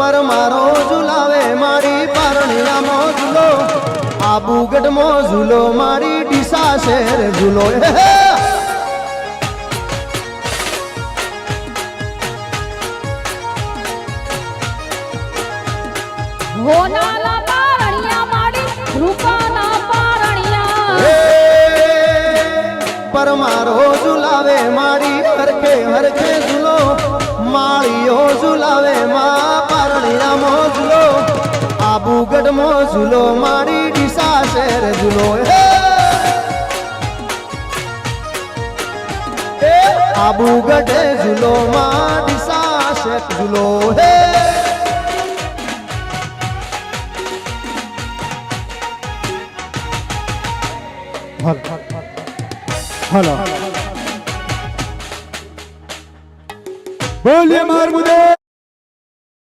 પર મારો ઝુલાવે મારી પારણિયામાં ઝૂલો આબુગઢમાં ઝૂલો મારી ડીસા શેર ઝૂલો. હોનાલા પારણિયા માડી રૂપાના પારણિયા. પર મારો ઝુલાવે મારી હરખે હરખે ઝૂલો. માળીઓ ઝુલાવે મા આબુગઢમાં ઝૂલો મારી ડીસા શહેર ઝૂલો હે એ આબુગઢે ઝૂલો માં ડીસા શેખ ઝૂલો હે હલો બોલીએ માર મુદે